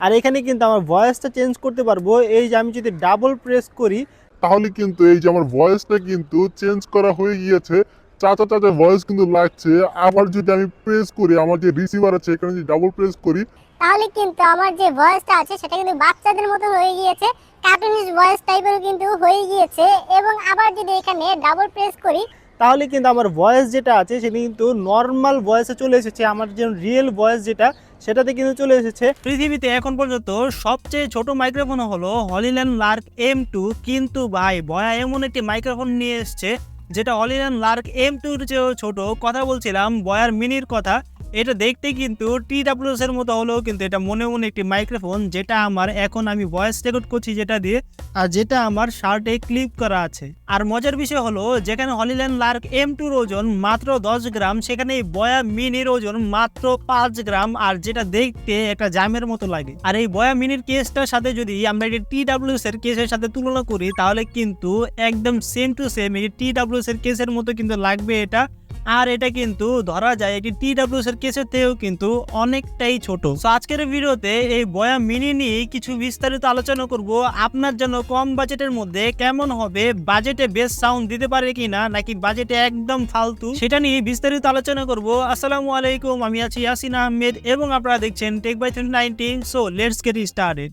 আর এখানে কিন্তু আমার ভয়েসটা চেঞ্জ করতে পারব। এই যে আমি যদি ডাবল প্রেস করি তাহলে কিন্তু এই যে আমার ভয়েসটা কিন্তু চেঞ্জ করা হয়ে গিয়েছে। চাচা চাচা ভয়েস কিন্তু লাগছে। আবার যদি আমি প্রেস করি আমার যে রিসিভার আছে এখানে যদি ডাবল প্রেস করি তাহলে কিন্তু আমার যে ভয়েসটা আছে সেটা কিন্তু বাচ্চাদের মতো হয়ে গিয়েছে। কার্টুনিশ ভয়েস টাইপের কিন্তু হয়ে গিয়েছে। এবং আবার যদি এখানে ডাবল প্রেস করি তাহলে কিন্তু আমার ভয়েস যেটা আছে সেটা কিন্তু নর্মাল ভয়েসে চলে এসেছে। আমার যে রিয়েল ভয়েস যেটা, সেটাতে কিন্তু চলে এসেছে। পৃথিবীতে এখন পর্যন্ত সবচেয়ে ছোট মাইক্রোফোন হলো হলিল্যান্ড লার্ক এম টু কিন্তু ভাই ভয়া এমন একটি মাইক্রোফোন নিয়ে এসছে, যেটা হলিল্যান্ড লার্ক এম টুর চেয়েও ছোট। কথা বলছিলাম বয়ার মিনির কথা। এটা দেখতে কিন্তু টি এর মতো হলেও কিন্তু এটা মনে মনে একটি মাইক্রোফোন যেটা আমার এখন আমি ভয়েস রেকর্ড করছি যেটা দিয়ে, আর যেটা আমার শার্টে ক্লিপ করা আছে। আর মজার বিষয় হলো, যেখানে হলিল্যান্ড লার্ক এম টুর ওজন মাত্র দশ গ্রাম সেখানে এই বয়া মিনির ওজন মাত্র পাঁচ গ্রাম, আর যেটা দেখতে একটা জামের মতো লাগে। আর এই বয়া মিনির কেসটার সাথে যদি আমরা এটি টি এর কেসের সাথে তুলনা করি, তাহলে কিন্তু একদম সেম টু সেম এই টি এর কেসের মতো কিন্তু লাগবে এটা আর এটা কিন্তু ধরা যায় এটি টি ডাব্লিউএস এর কেসের থেকেও কিন্তু অনেকটাই ছোট। আজকের ভিডিওতে এই বয়া মিনি নিয়ে কিছু বিস্তারিত আলোচনা করব। আপনার জন্য কম বাজেটের মধ্যে কেমন হবে? বাজেটে বেস্ট সাউন্ড দিতে পারে কিনা? নাকি বাজেটে একদম ফালতু? সেটা নিয়ে বিস্তারিত আলোচনা করব। আসসালামু আলাইকুম, আমি আছি ইয়াসিন আহমেদ এবং আপনারা দেখছেন tech by twenty nineteen so let's get started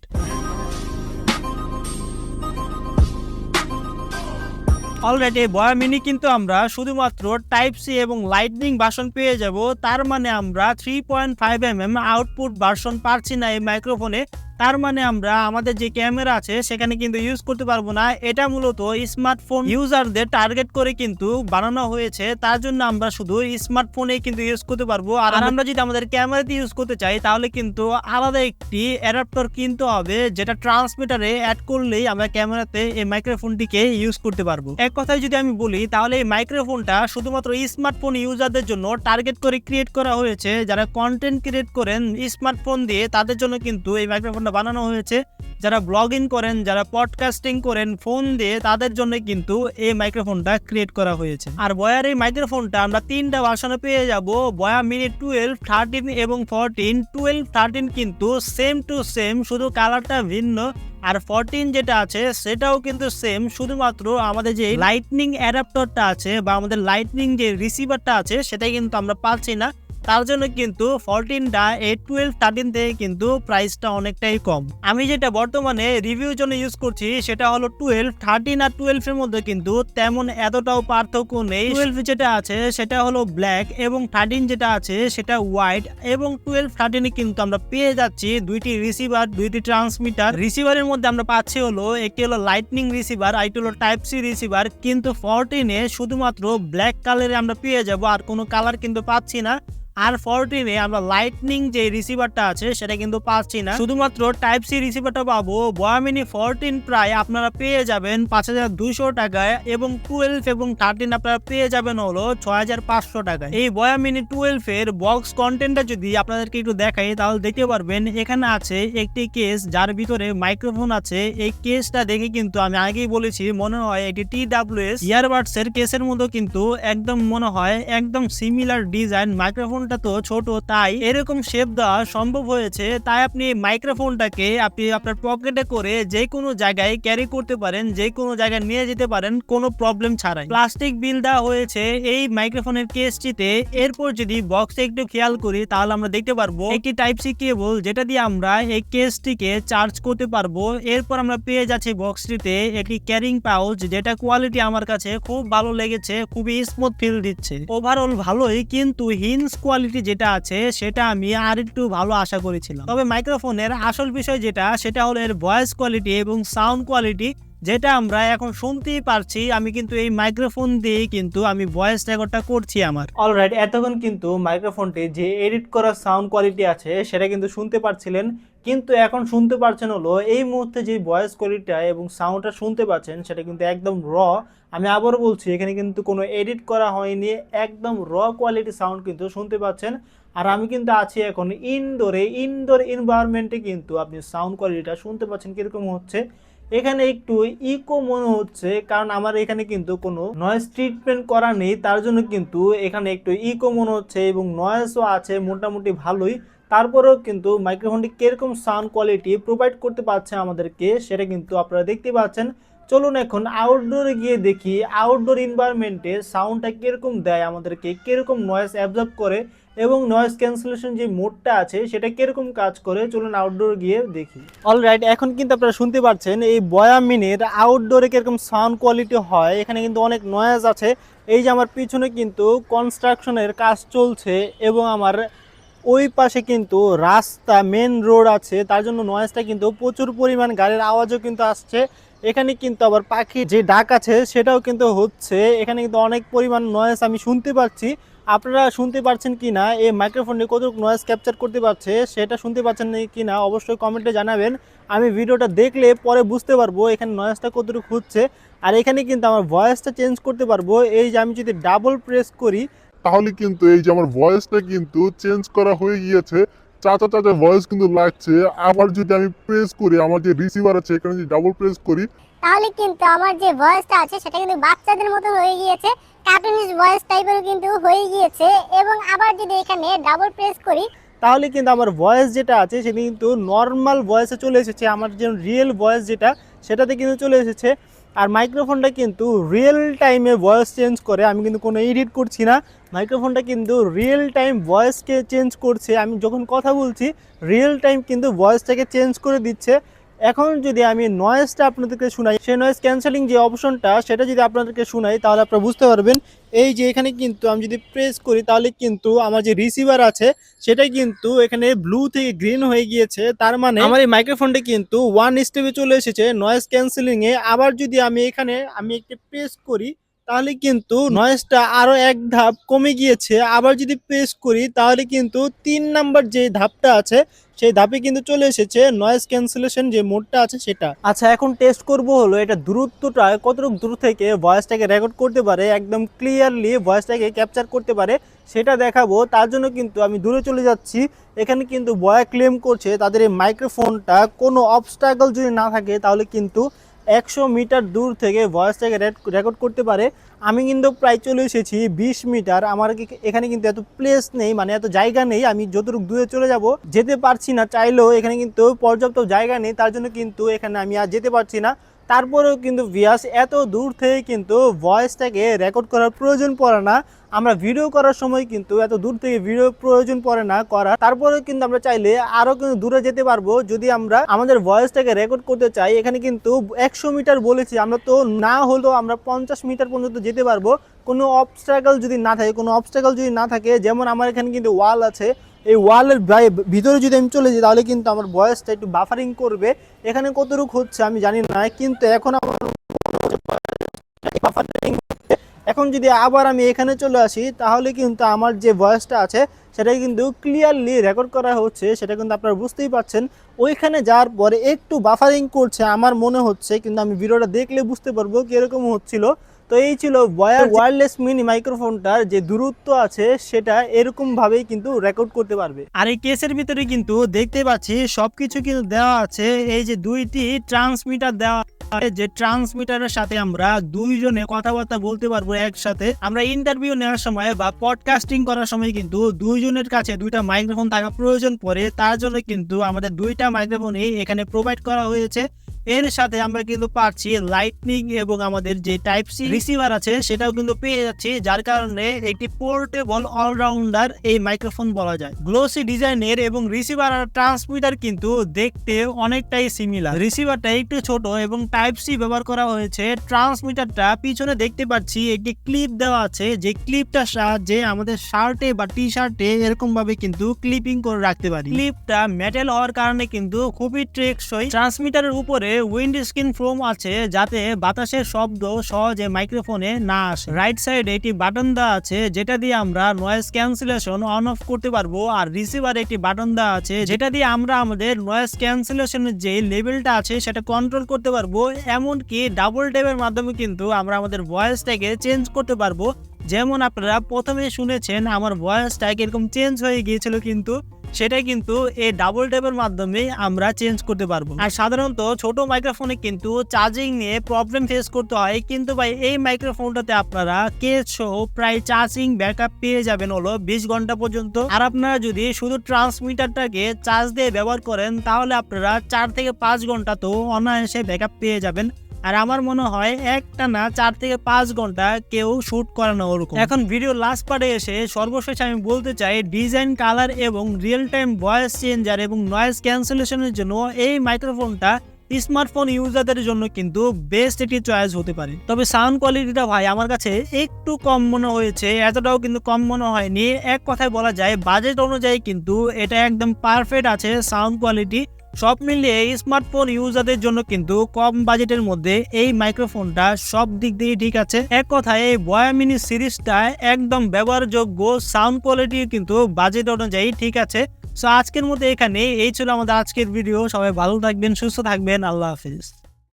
already Boya mini কিন্তু আমরা শুধুমাত্র টাইপ সি এবং লাইটনিং বাসন পেয়ে যাব। তার মানে আমরা three point five M M output version পাচ্ছি না এই মাইক্রোফোনে তার মানে আমরা আমাদের যে ক্যামেরা আছে সেখানে কিন্তু ইউজ করতে পারব না। এটা মূলত স্মার্টফোন ইউজারদের টার্গেট করে কিন্তু বানানো হয়েছে। তার জন্য আমরা শুধু স্মার্টফোনে কিন্তু ইউজ করতে পারব। আর আমরা যদি আমাদের ক্যামেরাতে ইউজ করতে চাই তাহলে কিন্তু আলাদা একটি অ্যাডাপ্টার কিনতে হবে যেটা ট্রান্সমিটারে অ্যাড করলেই আমরা ক্যামেরাতে এই মাইক্রোফোনটিকে ইউজ করতে পারব। এক কথায় যদি আমি বলি তাহলে এই মাইক্রোফোনটা শুধুমাত্র স্মার্টফোন ইউজারদের জন্য টার্গেট করে ক্রিয়েট করা হয়েছে। যারা কন্টেন্ট ক্রিয়েট করেন স্মার্টফোন দিয়ে তাদের জন্য কিন্তু এই মাইক্রোফোনটা বানানো হয়েছে। যারা ব্লগিং করেন, যারা পডকাস্টিং করেন ফোন দিয়ে তাদের জন্য কিন্তু এই মাইক্রোফোনটা ক্রিয়েট করা হয়েছে। আর বয়ার এই মাইক্রোফোনটা আমরা তিনটা ভার্সনে পেয়ে যাব। বয়া মিনি টুয়েলভ থার্টিন এবং ফোরটিন টুয়েলভ থার্টিন কিন্তু সেম টু সেম শুধু কালারটা ভিন্ন। আর ফোরটিন যেটা আছে, সেটাও কিন্তু সেম শুধুমাত্র আমাদের যে লাইটনিং অ্যাডাপ্টারটা আছে বা আমাদের লাইটনিং যে রিসিভারটা আছে, সেটাই কিন্তু আমরা পাচ্ছি না। তার জন্য কিন্তু ফোরটিনটা এই টুয়েলভ থার্টিন থেকে কিন্তু প্রাইসটা অনেকটাই কম। আমি যেটা বর্তমানে রিভিউর জন্য ইউজ করছি, সেটা হলো টুয়েলভ থার্টিন আর টুয়েলভ এর মধ্যে কিন্তু তেমন এতটাও পার্থক্য নেই। টুয়েলভ যেটা আছে, সেটা হলো ব্ল্যাক এবং থার্টিন যেটা আছে, সেটা হোয়াইট এবং টুয়েলভ থার্টিনে কিন্তু আমরা পেয়ে যাচ্ছি দুইটি রিসিভার দুইটি ট্রান্সমিটার রিসিভারের মধ্যে আমরা পাচ্ছি হলো, একটি হলো লাইটনিং রিসিভার আর একটি হলো টাইপ সি রিসিভার কিন্তু ফোরটিনে শুধুমাত্র ব্ল্যাক কালারে আমরা পেয়ে যাব, আর কোনো কালার কিন্তু পাচ্ছি না। আর ফোরটিনে আমরা লাইটনিং যে রিসিভারটা আছে, সেটা কিন্তু পাচ্ছি না। শুধুমাত্র টাইপ সি রিসিভারটা পাবো। বয়ামিনি ফোরটিন প্রায় আপনারা পেয়ে যাবেন পাঁচ হাজার দুইশো টাকায় এবং টুয়েলভ এবং থার্টিন আপনারা পেয়ে যাবেন হলো ছয় হাজার পাঁচশো টাকায়। এই বয়ামিনি টুয়েলভ এর বক্স কন্টেন্টটা যদি আপনাদেরকে একটু দেখাই, তাহলে দেখতে পারবেন এখানে আছে একটি কেস যার ভিতরে মাইক্রোফোন আছে। এই কেসটা দেখে কিন্তু আমি আগেই বলেছি, মনে হয় এটি টি ডাব্লিউ এস ইয়ারবাডস এর কেসের মতো কিন্তু একদম মনে হয় একদম সিমিলার ডিজাইন মাইক্রোফোনটা তো ছোট, তাই এরকম শেপ দেওয়া সম্ভব হয়েছে। তাই আপনি মাইক্রোফোনটাকে আপনি আপনার পকেটে করে যে কোনো জায়গায় ক্যারি করতে পারেন যে কোনো জায়গায় নিয়ে যেতে পারেন, কোনো প্রবলেম ছাড়াই। প্লাস্টিক বিল দেওয়া হয়েছে এই মাইক্রোফোনের কেসটিতে এরপর যদি বক্সে একটু খেয়াল করি, তাহলে আমরা দেখতে পারব একটি টাইপ সি কেবল যেটা দিয়ে আমরা এই কেসটিকে চার্জ করতে পারব। এরপর আমরা পেয়ে যাচ্ছি বক্সটিতে একটি ক্যারিং পাউচ যেটা কোয়ালিটি আমার কাছে খুব ভালো লেগেছে, খুবই স্মুথ ফিল দিচ্ছে। ওভারঅল ভালোই, কিন্তু হিন্স কোয়ালিটি যেটা আছে, সেটা আমি আর একটু ভালো আশা করেছিলাম। তবে মাইক্রোফোনের আসল বিষয় যেটা, সেটা হলো এর ভয়েস কোয়ালিটি এবং সাউন্ড কোয়ালিটি যেটা আমরা এখন শুনতেই পারছি। আমি কিন্তু এই মাইক্রোফোন দিয়ে কিন্তু আমি ভয়েস রেকর্ডটা করছি আমার। অলরাইট এতক্ষণ কিন্তু মাইক্রোফোনটি যে এডিট করা সাউন্ড কোয়ালিটি আছে, সেটা কিন্তু শুনতে পারছিলেন। কিন্তু এখন শুনতে পারছেন হলো এই মুহূর্তে যে ভয়েস কোয়ালিটিটা এবং সাউন্ডটা শুনতে পাচ্ছেন, সেটা কিন্তু একদম র আমি আবারও বলছি, এখানে কিন্তু কোনো এডিট করা হয়নি, একদম র কোয়ালিটি সাউন্ড কিন্তু শুনতে পাচ্ছেন। আর আমি কিন্তু আছি এখন ইনডোরে ইনডোর এনভায়রনমেন্টে কিন্তু আপনি সাউন্ড কোয়ালিটিটা শুনতে পাচ্ছেন কীরকম হচ্ছে। এখানে একটু ইকো মনে হচ্ছে, কারণ আমার এখানে কিন্তু কোনো নয়েজ ট্রিটমেন্ট করা নেই, তার জন্য কিন্তু এখানে একটু ইকো মনে হচ্ছে এবং নয়েজও আছে মোটামুটি ভালোই। তারপরেও কিন্তু মাইক্রোফোনটি কীরকম সাউন্ড কোয়ালিটি প্রোভাইড করতে পারছে আমাদেরকে, সেটা কিন্তু আপনারা দেখতে পাচ্ছেন। চলুন এখন আউটডোরে গিয়ে দেখি আউটডোর এনভায়রনমেন্টে সাউন্ডটা কীরকম দেয় আমাদেরকে, কীরকম নয়েজ অ্যাবজর্ব করে এবং নয়েজ ক্যান্সেলেশন যে মোডটা আছে সেটা কীরকম কাজ করে, চলুন আউটডোর গিয়ে দেখি। অলরাইট এখন কিন্তু আপনারা শুনতে পাচ্ছেন, এই বয়ামিনের আউটডোরে কীরকম সাউন্ড কোয়ালিটি হয়, এখানে কিন্তু অনেক নয়েজ আছে। এই যে আমার পিছনে কিন্তু কনস্ট্রাকশনের কাজ চলছে এবং আমার ওই পাশে কিন্তু রাস্তা মেন রোড আছে। তার জন্য নয়েজটা কিন্তু প্রচুর পরিমাণ গাড়ির আওয়াজও কিন্তু আসছে। এখানে কিন্তু আবার পাখি যে ডাক আছে, সেটাও কিন্তু হচ্ছে। এখানে কিন্তু অনেক পরিমাণ নয়েজ আমি শুনতে পাচ্ছি। আপনারা শুনতে পারছেন কি না এই মাইক্রোফোনটি কতটুকু নয়েজ ক্যাপচার করতে পারছে, সেটা শুনতে পাচ্ছেন কি না অবশ্যই কমেন্টে জানাবেন। আমি ভিডিওটা দেখলে পরে বুঝতে পারব এখানে নয়েজটা কতটুকু হচ্ছে। আর এখানে কিন্তু আমার ভয়েসটা চেঞ্জ করতে পারব। এই যে আমি যদি ডাবল প্রেস করি তাহলে কিন্তু এই যে আমার ভয়েসটা কিন্তু চেঞ্জ করা হয়ে গিয়েছে। চাচা চাচা ভয়েস কিন্তু লাগছে। আবার যদি আমি প্রেস করি আমার যে রিসিভার আছে এখানে যদি ডাবল প্রেস করি তাহলে কিন্তু আমার যে ভয়েসটা আছে সেটা কিন্তু বাচ্চাদের মতো হয়ে গিয়েছে। কার্টুনিশ ভয়েস টাইপের কিন্তু হয়ে গিয়েছে। এবং আবার যদি এখানে ডাবল প্রেস করি তাহলে কিন্তু আমার ভয়েস যেটা আছে সেটা কিন্তু নর্মাল ভয়েসে চলে এসেছে। আমার যে রিয়েল ভয়েস যেটা সেটাতে কিন্তু চলে এসেছে। আর মাইক্রোফোনটা কিন্তু রিয়েল টাইমে ভয়েস চেঞ্জ করে আমি কিন্তু কোনো এডিট করছি না। মাইক্রোফোনটা কিন্তু রিয়েল টাইম ভয়েসকে চেঞ্জ করছে। আমি যখন কথা বলছি রিয়েল টাইম কিন্তু ভয়েসটাকে চেঞ্জ করে দিচ্ছে। এখন যদি আমি নয়েজটা আপনাদেরকে শোনাই, সেই নয়েজ ক্যান্সেলিং যে অপশনটা সেটা যদি আপনাদেরকে শোনাই, তাহলে আপনারা বুঝতে পারবেন, এই যে এখানে কিন্তু আমি যদি প্রেস করি, তাহলে কিন্তু আমার যে রিসিভার আছে সেটা কিন্তু এখানে ব্লু থেকে গ্রিন হয়ে গিয়েছে। তার মানে আমার এই মাইক্রোফোনটা কিন্তু ওয়ান স্টেপে চলে এসেছে নয়েজ ক্যান্সেলিংয়ে আবার যদি আমি এখানে, আমি একটি প্রেস করি তাহলে কিন্তু নয়েজটা আরও এক ধাপ কমে গিয়েছে। আবার যদি প্রেস করি, তাহলে কিন্তু তিন নাম্বার যে ধাপটা আছে, সেই ধাপে কিন্তু চলে এসেছে নয়েজ ক্যান্সেলেশন যে মোডটা আছে সেটা। আচ্ছা এখন টেস্ট করব হলো এটা দূরত্বটা, কতটুকু দূর থেকে ভয়েসটাকে রেকর্ড করতে পারে, একদম ক্লিয়ারলি ভয়েসটাকে ক্যাপচার করতে পারে, সেটা দেখাবো। তার জন্য কিন্তু আমি দূরে চলে যাচ্ছি। এখানে কিন্তু বয়া ক্লেম করছে, তাদের এই মাইক্রোফোনটা কোনো অবস্ট্রাগল যদি না থাকে, তাহলে কিন্তু একশো মিটার দূর থেকে ভয়েসটাকে রেকর্ড করতে পারে। আমি কিন্তু প্রায় চলে এসেছি বিশ মিটার। আমার এখানে কিন্তু এত প্লেস নেই মানে এত জায়গা নেই। আমি যতটুকু দূরে চলে যাব, যেতে পারছি না। চাইলেও এখানে কিন্তু পর্যাপ্ত জায়গা নেই। তার জন্য কিন্তু এখানে আমি আর যেতে পারছি না। তারপরেও কিন্তু ভিয়াস এত দূর থেকে কিন্তু ভয়েসটাকে রেকর্ড করার প্রয়োজন পড়ে না। আমরা ভিডিও করার সময় কিন্তু এত দূর থেকে ভিডিও প্রয়োজন পড়ে না করা। তারপরে কিন্তু আমরা চাইলে আরও কিন্তু দূরে যেতে পারব যদি আমরা আমাদের ভয়েসটাকে রেকর্ড করতে চাই। এখানে কিন্তু একশো মিটার বলেছি, আমরা তো না হলেও আমরা পঞ্চাশ মিটার পর্যন্ত যেতে পারব। কোনো অবস্ট্রাগল যদি না থাকে, কোনো অবস্ট্রাগল যদি না থাকে, যেমন আমার এখানে কিন্তু ওয়াল আছে, এই ওয়ালের ভিতরে যদি আমি চলে যাই, তাহলে কিন্তু আমার বয়সটা একটু বাফারিং করবে। এখানে কতটুকু হচ্ছে আমি জানি না, কিন্তু এখন আমার এখন যদি আবার আমি এখানে চলে আসি, তাহলে কিন্তু আমার যে ভয়েসটা আছে সেটা কিন্তু ক্লিয়ারলি রেকর্ড করা হচ্ছে, সেটা কিন্তু আপনারা বুঝতেই পারছেন। ওইখানে যাওয়ার পরে একটু বাফারিং করছে, আমার মনে হচ্ছে, কিন্তু আমি ভিডিওটা দেখলে বুঝতে পারব কীরকম হচ্ছিল। তো এই ছিল বয়ার ওয়্যারলেস মিনি মাইক্রোফোনটার যে দূরত্ব আছে সেটা এরকম ভাবেই কিন্তু রেকর্ড করতে পারবে। আর এই কেসের ভিতরে কিন্তু দেখতে পাচ্ছি সবকিছু কিন্তু দেওয়া আছে। এই যে দুইটি ট্রান্সমিটার দেওয়া যে ট্রান্সমিটারের সাথে আমরা দুইজনে কথাবার্তা বলতে পারব একসাথে। আমরা ইন্টারভিউ নেওয়ার সময় বা পডকাস্টিং করার সময় কিন্তু দুইজনের কাছে দুইটা মাইক্রোফোন থাকা প্রয়োজন পড়ে। তার জন্য কিন্তু আমাদের দুইটা মাইক্রোফোনই এখানে প্রোভাইড করা হয়েছে। এর সাথে আমরা কিন্তু পাচ্ছি লাইটনিং এবং আমাদের যে টাইপ সি রিসিভার আছে, সেটাও কিন্তু পেয়ে যাচ্ছি, যার কারণে একটি পোর্টেবল অলরাউন্ডার এই মাইক্রোফোন বলা যায়। গ্লোসি ডিজাইনের এবং রিসিভার আর ট্রান্সমিটার কিন্তু দেখতে অনেকটাই সিমিলার রিসিভারটা একটু ছোট এবং টাইপ সি ব্যবহার করা হয়েছে। ট্রান্সমিটারটা পিছনে দেখতে পাচ্ছি, একটি ক্লিপ দেওয়া আছে। যে ক্লিপটার সাহায্যে আমাদের শার্টে বা টি শার্টে এরকম ভাবে কিন্তু ক্লিপিং করে রাখতে পারি। ক্লিপটা মেটাল হওয়ার কারণে কিন্তু খুবই টেকসই। ট্রান্সমিটারের উপরে উইন্ড স্ক্রিন ফোম আছে যাতে বাতাসের শব্দ সহজে মাইক্রোফোনে না আসে। রাইট সাইডে একটি বাটন দেওয়া আছে যেটা দিয়ে আমরা নয়েজ ক্যান্সেলেশন অন অফ করতে পারব আর রিসিভারে একটি বাটন দেওয়া আছে যেটা দিয়ে আমরা আমাদের নয়েজ ক্যান্সেলেশনের যে লেভেলটা আছে সেটা কন্ট্রোল করতে পারব। এমনকি ডাবল ট্যাপের মাধ্যমে কিন্তু আমরা আমাদের ভয়েসটাকে চেঞ্জ করতে পারব। যেমন আপনারা প্রথমে শুনেছেন, আমার ভয়েসটা এরকম চেঞ্জ হয়ে গিয়েছিল কিন্তু সেটা কিন্তু এই ডাবল ট্যাপের মাধ্যমে আমরা চেঞ্জ করতে পারব। আর সাধারণত ছোট মাইক্রোফোনে কিন্তু চার্জিং নিয়ে প্রবলেম ফেস করতে হয়, কিন্তু ভাই, এই মাইক্রোফোনটাতে আপনারা কেস সহ প্রায় চার্জিং ব্যাকআপ পেয়ে যাবেন হলো বিশ ঘণ্টা পর্যন্ত। আর আপনারা যদি শুধু ট্রান্সমিটারটাকে চার্জ দিয়ে ব্যবহার করেন, তাহলে আপনারা চার থেকে পাঁচ ঘণ্টা তো অনায়াসে ব্যাকআপ পেয়ে যাবেন। আর আমার মনে হয় একটা না চার থেকে পাঁচ ঘণ্টা কেউ শুট করে না ওরকম। এখন ভিডিও লাস্ট পার্টে এসে সর্বশেষ আমি বলতে চাই ডিজাইন কালার এবং রিয়েল টাইম ভয়েস চেঞ্জার এবং নয়েজ ক্যান্সেলেশনের জন্য এই মাইক্রোফোনটা স্মার্টফোন ইউজারদের জন্য কিন্তু বেস্ট একটি চয়েস হতে পারে। তবে সাউন্ড কোয়ালিটিটা ভাই আমার কাছে একটু কম মনে হয়েছে, এতটাও কিন্তু কম মনে হয়নি। এক কথায় বলা যায় বাজেট অনুযায়ী কিন্তু এটা একদম পারফেক্ট আছে সাউন্ড কোয়ালিটি সব মিলিয়ে স্মার্টফোন ইউজারদের জন্য কিন্তু কম বাজেটের মধ্যে এই মাইক্রোফোনটা সব দিক দিয়ে ঠিক আছে। এক কথায় এই বয়া মিনি সিরিজটা একদম ব্যবহারযোগ্য, সাউন্ড কোয়ালিটি কিন্তু বাজেট অনুযায়ী ঠিক আছে। সো আজকের মতো এখানে এই ছিল আমাদের আজকের ভিডিও। সবাই ভালো থাকবেন, সুস্থ থাকবেন। আল্লাহ হাফিজ।